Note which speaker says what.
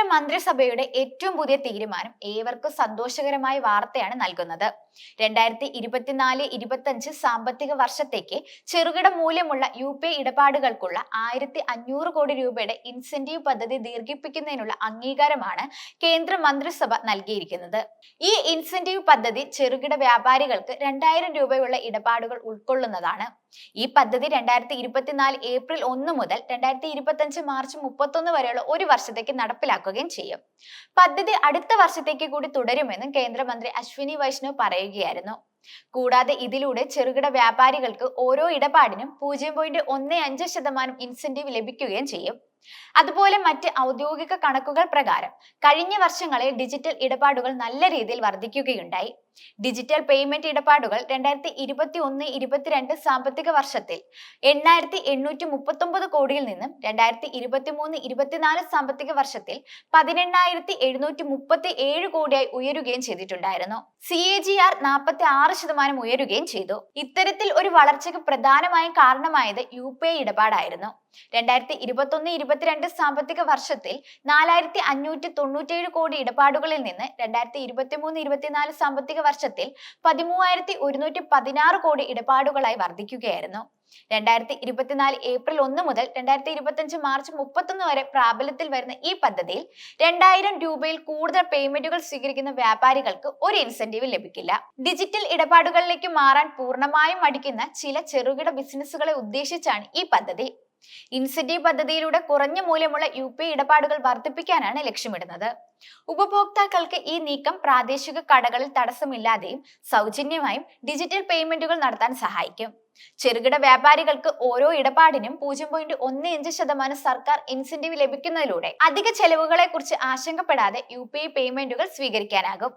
Speaker 1: കേന്ദ്ര മന്ത്രിസഭയുടെ ഏറ്റവും പുതിയ തീരുമാനം ഏവർക്കും സന്തോഷകരമായ വാർത്തയാണ് നൽകുന്നത്. രണ്ടായിരത്തി ഇരുപത്തിനാല് ഇരുപത്തഞ്ച് സാമ്പത്തിക വർഷത്തേക്ക് ചെറുകിട മൂല്യമുള്ള യു പി ഇടപാടുകൾക്കുള്ള ആയിരത്തി അഞ്ഞൂറ് കോടി രൂപയുടെ ഇൻസെന്റീവ് പദ്ധതി ദീർഘിപ്പിക്കുന്നതിനുള്ള അംഗീകാരമാണ് കേന്ദ്ര മന്ത്രിസഭ നൽകിയിരിക്കുന്നത്. ഈ ഇൻസെന്റീവ് പദ്ധതി ചെറുകിട വ്യാപാരികൾക്ക് രണ്ടായിരം രൂപയുള്ള ഇടപാടുകൾ ഉൾക്കൊള്ളുന്നതാണ്. ഈ പദ്ധതി രണ്ടായിരത്തി ഇരുപത്തിനാല് ഏപ്രിൽ ഒന്ന് മുതൽ രണ്ടായിരത്തി ഇരുപത്തഞ്ച് മാർച്ച് മുപ്പത്തൊന്ന് വരെയുള്ള ഒരു വർഷത്തേക്ക് നടപ്പിലാക്കുകയും ചെയ്യും. പദ്ധതി അടുത്ത വർഷത്തേക്ക് കൂടി തുടരുമെന്നും കേന്ദ്രമന്ത്രി അശ്വിനി വൈഷ്ണവ് പറയുകയായിരുന്നു. കൂടാതെ ഇതിലൂടെ ചെറുകിട വ്യാപാരികൾക്ക് ഓരോ ഇടപാടിനും പൂജ്യം പോയിന്റ് ഒന്ന് അഞ്ച് ശതമാനം ഇൻസെന്റീവ് ലഭിക്കുകയും ചെയ്യും. അതുപോലെ മറ്റ് ഔദ്യോഗിക കണക്കുകൾ പ്രകാരം കഴിഞ്ഞ വർഷങ്ങളിൽ ഡിജിറ്റൽ ഇടപാടുകൾ നല്ല രീതിയിൽ വർദ്ധിക്കുകയുണ്ടായി ഡിജിറ്റൽ പേയ്മെന്റ് ഇടപാടുകൾ രണ്ടായിരത്തി ഇരുപത്തി ഒന്ന് ഇരുപത്തിരണ്ട് സാമ്പത്തിക വർഷത്തിൽ എണ്ണായിരത്തി എണ്ണൂറ്റി മുപ്പത്തി ഒമ്പത് കോടിയിൽ നിന്നും രണ്ടായിരത്തി ഇരുപത്തി മൂന്ന് ഇരുപത്തിനാല് സാമ്പത്തിക വർഷത്തിൽ പതിനെണ്ണായിരത്തി എഴുന്നൂറ്റി മുപ്പത്തി ഏഴ് കോടിയായി ഉയരുകയും ചെയ്തിട്ടുണ്ടായിരുന്നു. സി എ ജി ആർ നാൽപ്പത്തി ആറ് ശതമാനം ഉയരുകയും ചെയ്തു. ഇത്തരത്തിൽ ഒരു വളർച്ചയ്ക്ക് പ്രധാനമായും കാരണമായത് യു പി ഐ ഇടപാടായിരുന്നു. രണ്ടായിരത്തി ഇരുപത്തി ഒന്ന് ഇരുപത്തിരണ്ട് സാമ്പത്തിക വർഷത്തിൽ നാലായിരത്തി അഞ്ഞൂറ്റി തൊണ്ണൂറ്റേഴ് കോടി ഇടപാടുകളിൽ നിന്ന് രണ്ടായിരത്തി ഇരുപത്തി മൂന്ന് ഇരുപത്തിനാല് സാമ്പത്തിക വർഷത്തിൽ പതിമൂവായിരത്തി ഒരുന്നൂറ്റി പതിനാറ് കോടി ഇടപാടുകളായി വർദ്ധിക്കുകയായിരുന്നു. രണ്ടായിരത്തി ഇരുപത്തിനാല് ഏപ്രിൽ ഒന്ന് മുതൽ രണ്ടായിരത്തി ഇരുപത്തിയഞ്ച് മാർച്ച് മുപ്പത്തൊന്ന് വരെ പ്രാബല്യത്തിൽ വരുന്ന ഈ പദ്ധതിയിൽ രണ്ടായിരം രൂപയിൽ കൂടുതൽ പേയ്മെന്റുകൾ സ്വീകരിക്കുന്ന വ്യാപാരികൾക്ക് ഒരു ഇൻസെന്റീവ് ലഭിക്കില്ല. ഡിജിറ്റൽ ഇടപാടുകളിലേക്ക് മാറാൻ പൂർണമായും മടിക്കുന്ന ചില ചെറുകിട ബിസിനസ്സുകളെ ഉദ്ദേശിച്ചാണ് ഈ പദ്ധതി. ഇൻസെന്റീവ് പദ്ധതിയിലൂടെ കുറഞ്ഞ മൂല്യമുള്ള യു പി ഇടപാടുകൾ വർദ്ധിപ്പിക്കാനാണ് ലക്ഷ്യമിടുന്നത്. ഉപഭോക്താക്കൾക്ക് ഈ നീക്കം പ്രാദേശിക കടകളിൽ തടസ്സമില്ലാതെയും സൗജന്യമായും ഡിജിറ്റൽ പേയ്മെന്റുകൾ നടത്താൻ സഹായിക്കും. ചെറുകിട വ്യാപാരികൾക്ക് ഓരോ ഇടപാടിനും പൂജ്യം പോയിന്റ് ഒന്ന് അഞ്ച് ശതമാനം സർക്കാർ ഇൻസെന്റീവ് ലഭിക്കുന്നതിലൂടെ അധിക ചെലവുകളെ കുറിച്ച് ആശങ്കപ്പെടാതെ യു പി ഐ പേയ്മെന്റുകൾ സ്വീകരിക്കാനാകും.